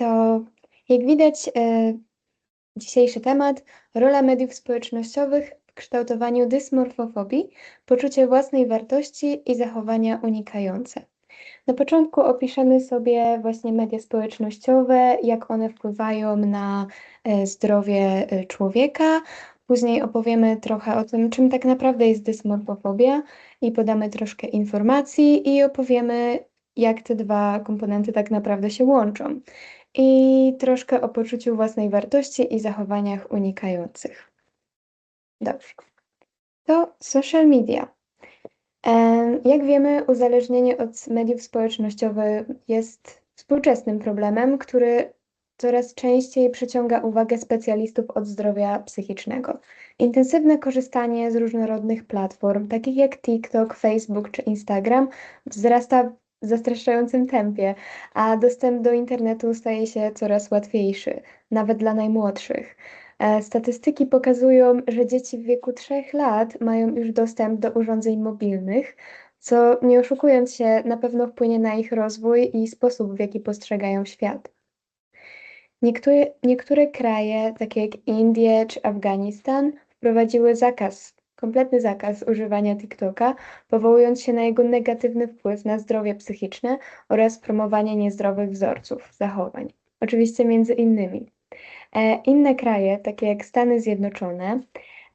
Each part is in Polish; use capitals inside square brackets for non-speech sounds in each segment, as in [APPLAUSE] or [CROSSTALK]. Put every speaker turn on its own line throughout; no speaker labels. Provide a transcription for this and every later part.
to jak widać, e, dzisiejszy temat rola mediów społecznościowych w kształtowaniu dysmorfofobii, poczucie własnej wartości i zachowania unikające. Na początku opiszemy sobie właśnie media społecznościowe, jak one wpływają na e, zdrowie e, człowieka. Później opowiemy trochę o tym, czym tak naprawdę jest dysmorfofobia i podamy troszkę informacji i opowiemy, jak te dwa komponenty tak naprawdę się łączą. I troszkę o poczuciu własnej wartości i zachowaniach unikających. Dobrze. To social media. Jak wiemy, uzależnienie od mediów społecznościowych jest współczesnym problemem, który coraz częściej przyciąga uwagę specjalistów od zdrowia psychicznego. Intensywne korzystanie z różnorodnych platform, takich jak TikTok, Facebook czy Instagram, wzrasta zastraszającym tempie, a dostęp do internetu staje się coraz łatwiejszy, nawet dla najmłodszych. E, statystyki pokazują, że dzieci w wieku 3 lat mają już dostęp do urządzeń mobilnych, co nie oszukując się, na pewno wpłynie na ich rozwój i sposób, w jaki postrzegają świat. Niektóre, niektóre kraje, takie jak Indie czy Afganistan, wprowadziły zakaz, kompletny zakaz używania TikToka, powołując się na jego negatywny wpływ na zdrowie psychiczne oraz promowanie niezdrowych wzorców zachowań. Oczywiście między innymi. E, inne kraje, takie jak Stany Zjednoczone,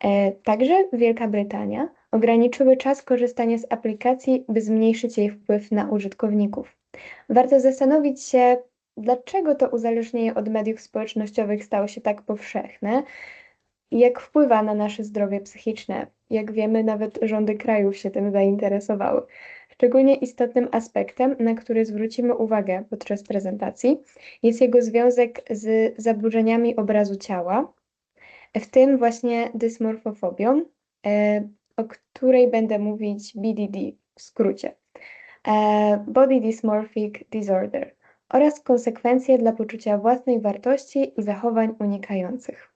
e, także Wielka Brytania, ograniczyły czas korzystania z aplikacji, by zmniejszyć jej wpływ na użytkowników. Warto zastanowić się, dlaczego to uzależnienie od mediów społecznościowych stało się tak powszechne jak wpływa na nasze zdrowie psychiczne. Jak wiemy, nawet rządy krajów się tym zainteresowały. Szczególnie istotnym aspektem, na który zwrócimy uwagę podczas prezentacji, jest jego związek z zaburzeniami obrazu ciała, w tym właśnie dysmorfofobią, e, o której będę mówić BDD w skrócie. E, Body Dysmorphic Disorder oraz konsekwencje dla poczucia własnej wartości i zachowań unikających.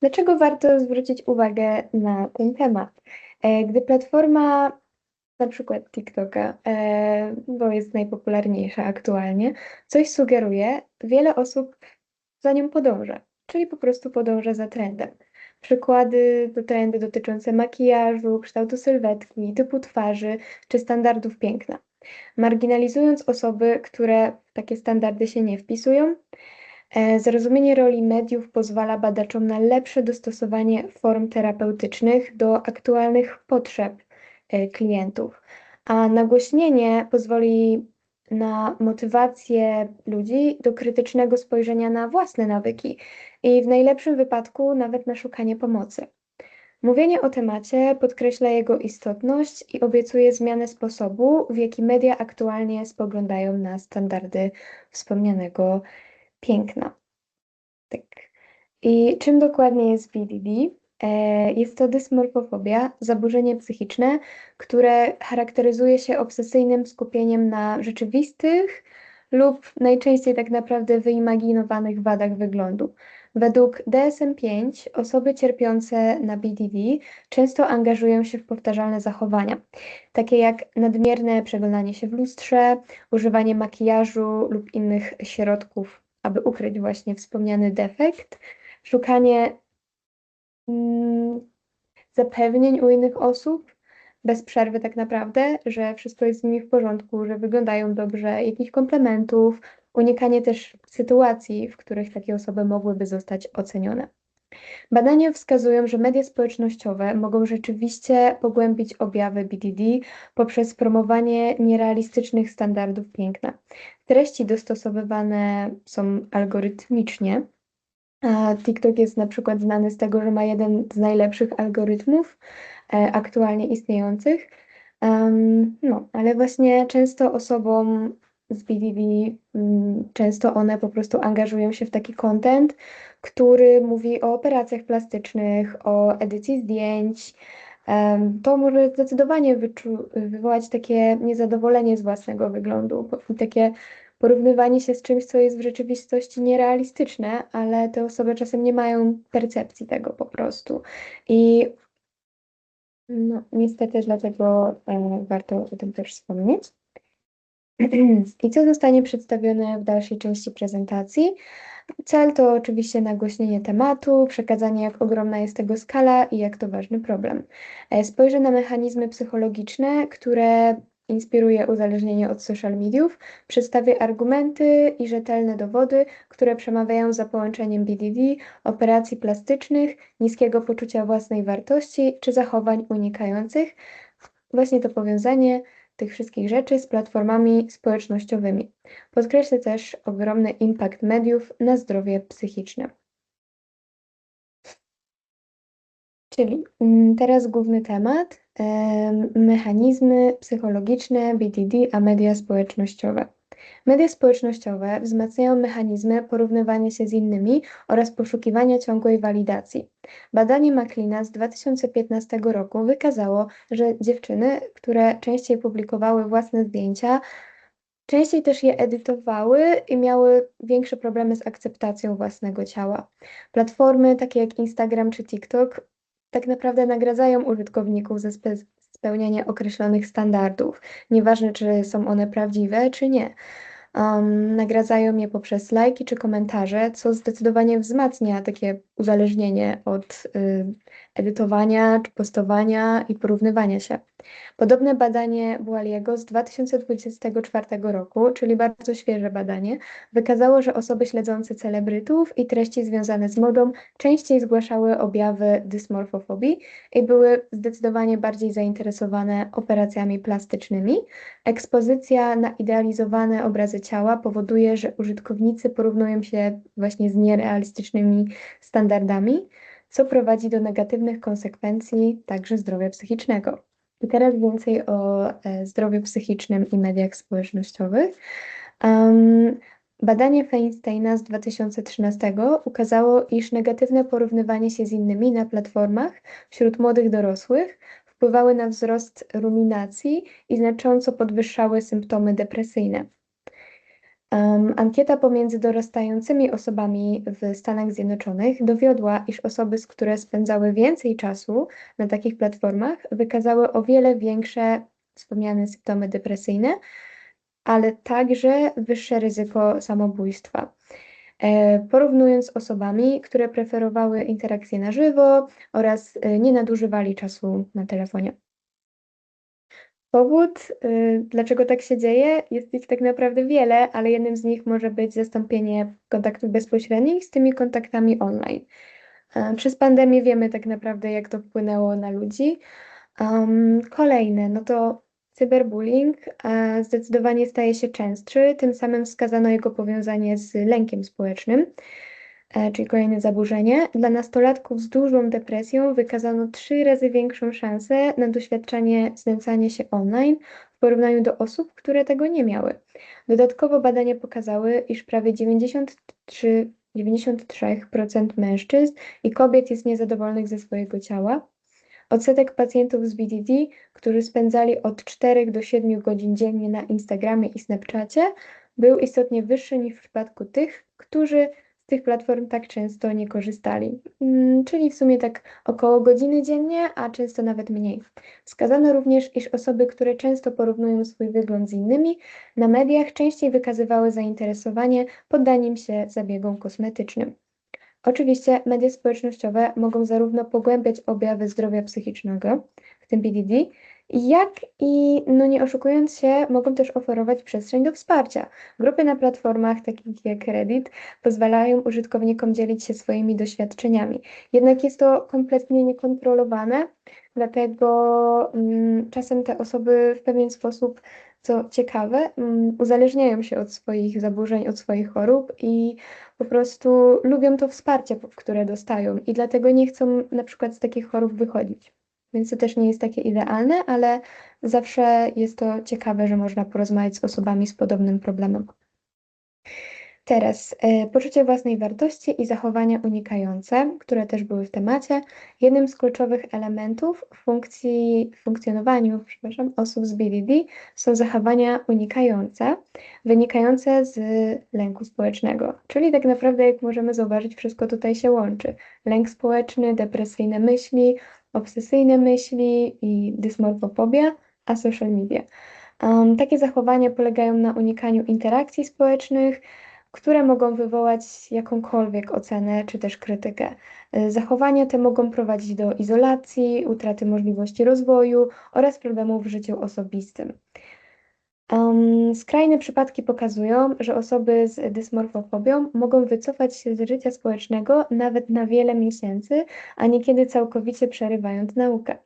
Dlaczego warto zwrócić uwagę na ten temat? E, gdy platforma, na przykład TikToka, e, bo jest najpopularniejsza aktualnie, coś sugeruje, wiele osób za nią podąża, czyli po prostu podąża za trendem. Przykłady to trendy dotyczące makijażu, kształtu sylwetki, typu twarzy czy standardów piękna. Marginalizując osoby, które w takie standardy się nie wpisują, zrozumienie roli mediów pozwala badaczom na lepsze dostosowanie form terapeutycznych do aktualnych potrzeb e, klientów, a nagłośnienie pozwoli na motywację ludzi do krytycznego spojrzenia na własne nawyki i w najlepszym wypadku nawet na szukanie pomocy. Mówienie o temacie podkreśla jego istotność i obiecuje zmianę sposobu, w jaki media aktualnie spoglądają na standardy wspomnianego piękna. Tak. I czym dokładnie jest BDD? E, jest to dysmorfofobia, zaburzenie psychiczne, które charakteryzuje się obsesyjnym skupieniem na rzeczywistych lub najczęściej tak naprawdę wyimaginowanych wadach wyglądu. Według DSM-5 osoby cierpiące na BDD często angażują się w powtarzalne zachowania, takie jak nadmierne przeglądanie się w lustrze, używanie makijażu lub innych środków aby ukryć właśnie wspomniany defekt, szukanie mm, zapewnień u innych osób bez przerwy tak naprawdę, że wszystko jest z nimi w porządku, że wyglądają dobrze, jakichś komplementów, unikanie też sytuacji, w których takie osoby mogłyby zostać ocenione. Badania wskazują, że media społecznościowe mogą rzeczywiście pogłębić objawy BDD poprzez promowanie nierealistycznych standardów piękna. Treści dostosowywane są algorytmicznie. TikTok jest na przykład znany z tego, że ma jeden z najlepszych algorytmów e, aktualnie istniejących. No, ale właśnie często osobom z BDD, mm, często one po prostu angażują się w taki content, który mówi o operacjach plastycznych, o edycji zdjęć. To może zdecydowanie wywołać takie niezadowolenie z własnego wyglądu i takie porównywanie się z czymś, co jest w rzeczywistości nierealistyczne, ale te osoby czasem nie mają percepcji tego po prostu. I no, niestety dlatego warto o tym też wspomnieć. [CLEARS THROAT] I co zostanie przedstawione w dalszej części prezentacji? Cel to oczywiście nagłośnienie tematu, przekazanie, jak ogromna jest tego skala i jak to ważny problem. E, spojrzę na mechanizmy psychologiczne, które inspiruje uzależnienie od social mediów, przedstawię argumenty i rzetelne dowody, które przemawiają za połączeniem BDD, operacji plastycznych, niskiego poczucia własnej wartości czy zachowań unikających. Właśnie to powiązanie tych wszystkich rzeczy z platformami społecznościowymi. Podkreślę też ogromny impact mediów na zdrowie psychiczne. Czyli mm, teraz główny temat, mechanizmy psychologiczne BDD, a media społecznościowe. Media społecznościowe wzmacniają mechanizmy porównywania się z innymi oraz poszukiwania ciągłej walidacji. Badanie Maclina z 2015 roku wykazało, że dziewczyny, które częściej publikowały własne zdjęcia, częściej też je edytowały i miały większe problemy z akceptacją własnego ciała. Platformy takie jak Instagram czy TikTok tak naprawdę nagradzają użytkowników za spe spełnianie określonych standardów, nieważne czy są one prawdziwe czy nie. Um, nagradzają je poprzez lajki czy komentarze, co zdecydowanie wzmacnia takie uzależnienie od y, edytowania czy postowania i porównywania się. Podobne badanie Bualiego z 2024 roku, czyli bardzo świeże badanie, wykazało, że osoby śledzące celebrytów i treści związane z modą częściej zgłaszały objawy dysmorfofobii i były zdecydowanie bardziej zainteresowane operacjami plastycznymi. Ekspozycja na idealizowane obrazy ciała powoduje, że użytkownicy porównują się właśnie z nierealistycznymi standardami co prowadzi do negatywnych konsekwencji także zdrowia psychicznego. I teraz więcej o e, zdrowiu psychicznym i mediach społecznościowych. Um, badanie Feinsteina z 2013 ukazało, iż negatywne porównywanie się z innymi na platformach wśród młodych dorosłych wpływały na wzrost ruminacji i znacząco podwyższały symptomy depresyjne. Ankieta pomiędzy dorastającymi osobami w Stanach Zjednoczonych dowiodła, iż osoby, które spędzały więcej czasu na takich platformach, wykazały o wiele większe wspomniane symptomy depresyjne, ale także wyższe ryzyko samobójstwa. E, porównując z osobami, które preferowały interakcje na żywo oraz e, nie nadużywali czasu na telefonie. Powód, y, dlaczego tak się dzieje, jest ich tak naprawdę wiele, ale jednym z nich może być zastąpienie kontaktów bezpośrednich z tymi kontaktami online. E, przez pandemię wiemy tak naprawdę, jak to wpłynęło na ludzi. Um, kolejne, no to cyberbullying zdecydowanie staje się częstszy, tym samym wskazano jego powiązanie z lękiem społecznym. E, czyli kolejne zaburzenie. Dla nastolatków z dużą depresją wykazano trzy razy większą szansę na doświadczanie znęcania się online w porównaniu do osób, które tego nie miały. Dodatkowo badania pokazały, iż prawie 93, 93% mężczyzn i kobiet jest niezadowolonych ze swojego ciała. Odsetek pacjentów z BDD, którzy spędzali od 4 do 7 godzin dziennie na Instagramie i Snapchacie, był istotnie wyższy niż w przypadku tych, którzy tych platform tak często nie korzystali, mm, czyli w sumie tak około godziny dziennie, a często nawet mniej. Wskazano również, iż osoby, które często porównują swój wygląd z innymi, na mediach częściej wykazywały zainteresowanie poddaniem się zabiegom kosmetycznym. Oczywiście media społecznościowe mogą zarówno pogłębiać objawy zdrowia psychicznego, w tym BDD, jak i, no nie oszukując się, mogą też oferować przestrzeń do wsparcia. Grupy na platformach takich jak Reddit pozwalają użytkownikom dzielić się swoimi doświadczeniami. Jednak jest to kompletnie niekontrolowane, dlatego mm, czasem te osoby w pewien sposób, co ciekawe, mm, uzależniają się od swoich zaburzeń, od swoich chorób i po prostu lubią to wsparcie, które dostają i dlatego nie chcą na przykład z takich chorób wychodzić. Więc to też nie jest takie idealne, ale zawsze jest to ciekawe, że można porozmawiać z osobami z podobnym problemem. Teraz e, poczucie własnej wartości i zachowania unikające, które też były w temacie. Jednym z kluczowych elementów funkcji, funkcjonowaniu przepraszam, osób z BDD są zachowania unikające, wynikające z lęku społecznego. Czyli tak naprawdę, jak możemy zauważyć, wszystko tutaj się łączy. Lęk społeczny, depresyjne myśli, obsesyjne myśli i dysmorfofobia, a social media. Em, takie zachowania polegają na unikaniu interakcji społecznych, które mogą wywołać jakąkolwiek ocenę czy też krytykę. Y, Zachowania te mogą prowadzić do izolacji, utraty możliwości rozwoju oraz problemów w życiu osobistym. Skrajne przypadki pokazują, że osoby z dysmorfofobią mogą wycofać się z życia społecznego nawet na wiele miesięcy, a niekiedy całkowicie przerywając naukę.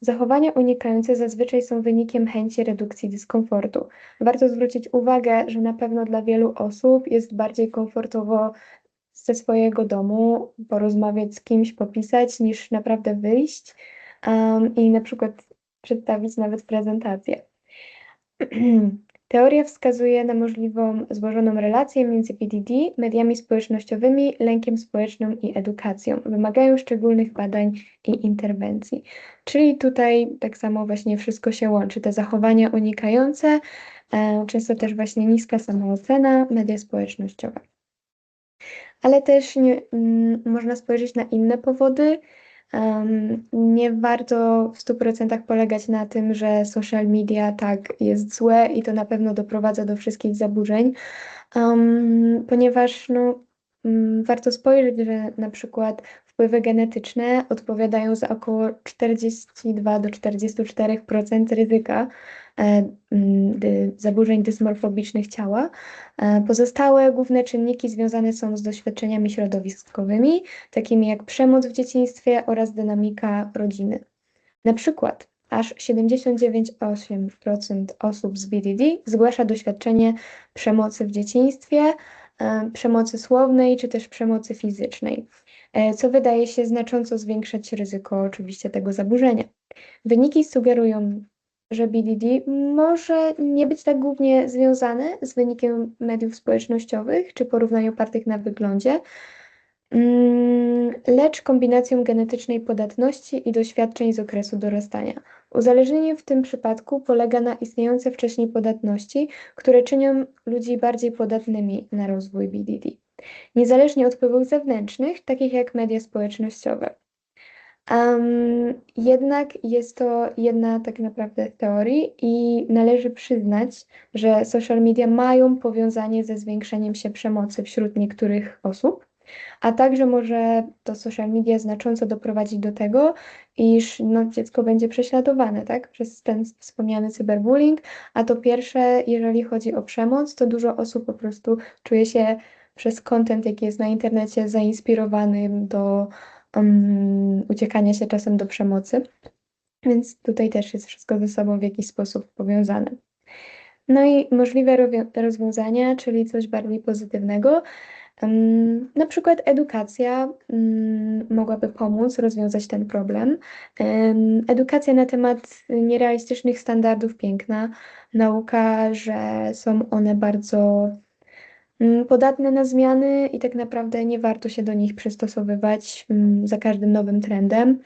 Zachowania unikające zazwyczaj są wynikiem chęci redukcji dyskomfortu. Warto zwrócić uwagę, że na pewno dla wielu osób jest bardziej komfortowo ze swojego domu porozmawiać z kimś, popisać, niż naprawdę wyjść um, i na przykład przedstawić nawet prezentację. [CLEARS THROAT] Teoria wskazuje na możliwą złożoną relację między BDD, mediami społecznościowymi, lękiem społecznym i edukacją. Wymagają szczególnych badań i interwencji. Czyli tutaj tak samo właśnie wszystko się łączy. Te zachowania unikające, e, często też właśnie niska samoocena, media społecznościowe. Ale też nie, mm, można spojrzeć na inne powody. Um, nie warto w 100% polegać na tym, że social media tak jest złe i to na pewno doprowadza do wszystkich zaburzeń, um, ponieważ no, um, warto spojrzeć, że na przykład wpływy genetyczne odpowiadają za około 42 do 44% ryzyka zaburzeń dysmorfobicznych ciała. E, Pozostałe główne czynniki związane są z doświadczeniami środowiskowymi, takimi jak przemoc w dzieciństwie oraz dynamika rodziny. Na przykład aż 79,8% osób z BDD zgłasza doświadczenie przemocy w dzieciństwie, e, przemocy słownej czy też przemocy fizycznej, e, co wydaje się znacząco zwiększać ryzyko oczywiście tego zaburzenia. Wyniki sugerują, że BDD może nie być tak głównie związane z wynikiem mediów społecznościowych czy porównań opartych na wyglądzie, mm, lecz kombinacją genetycznej podatności i doświadczeń z okresu dorastania. Uzależnienie w tym przypadku polega na istniejące wcześniej podatności, które czynią ludzi bardziej podatnymi na rozwój BDD, niezależnie od wpływów zewnętrznych, takich jak media społecznościowe. Um, jednak jest to jedna tak naprawdę teorii i należy przyznać, że social media mają powiązanie ze zwiększeniem się przemocy wśród niektórych osób, a także może to social media znacząco doprowadzić do tego, iż no, dziecko będzie prześladowane tak, przez ten wspomniany cyberbullying, a to pierwsze, jeżeli chodzi o przemoc, to dużo osób po prostu czuje się przez content, jaki jest na internecie, zainspirowanym do um, uciekania się czasem do przemocy. Więc tutaj też jest wszystko ze sobą w jakiś sposób powiązane. No i możliwe rozwiązania, czyli coś bardziej pozytywnego. Em, Na przykład edukacja mm, mogłaby pomóc rozwiązać ten problem. Em, Edukacja na temat nierealistycznych standardów piękna, nauka, że są one bardzo podatne na zmiany i tak naprawdę nie warto się do nich przystosowywać mm, za każdym nowym trendem.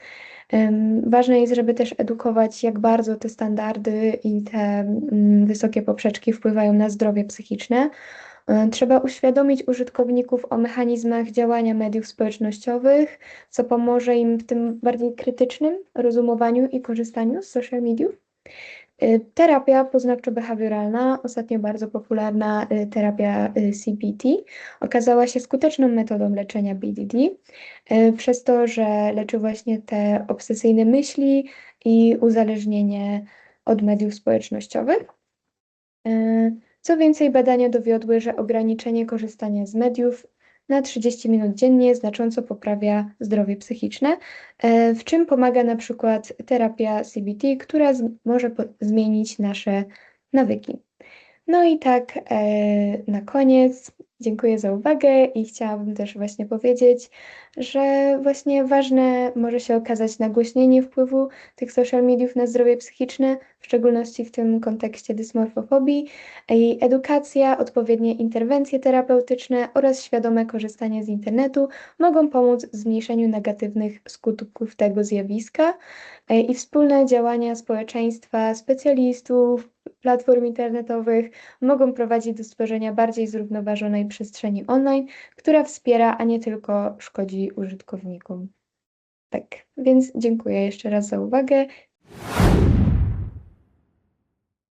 Em, Ważne jest, żeby też edukować, jak bardzo te standardy i te mm, wysokie poprzeczki wpływają na zdrowie psychiczne. E, Trzeba uświadomić użytkowników o mechanizmach działania mediów społecznościowych, co pomoże im w tym bardziej krytycznym rozumowaniu i korzystaniu z social mediów. E, Terapia poznawczo-behawioralna, ostatnio bardzo popularna e, terapia e, CBT, okazała się skuteczną metodą leczenia BDD, przez to, że leczy właśnie te obsesyjne myśli i uzależnienie od mediów społecznościowych. Co więcej, badania dowiodły, że ograniczenie korzystania z mediów na 30 minut dziennie znacząco poprawia zdrowie psychiczne, e, w czym pomaga na przykład terapia CBT, która może zmienić nasze nawyki. No i tak e, na koniec. Dziękuję za uwagę i chciałabym też właśnie powiedzieć, że właśnie ważne może się okazać nagłośnienie wpływu tych social mediów na zdrowie psychiczne, w szczególności w tym kontekście dysmorfofobii, i edukacja, odpowiednie interwencje terapeutyczne oraz świadome korzystanie z internetu mogą pomóc w zmniejszeniu negatywnych skutków tego zjawiska e, i wspólne działania społeczeństwa, specjalistów, platform internetowych mogą prowadzić do stworzenia bardziej zrównoważonej przestrzeni online, która wspiera, a nie tylko szkodzi użytkownikom. Tak, więc dziękuję jeszcze raz za uwagę.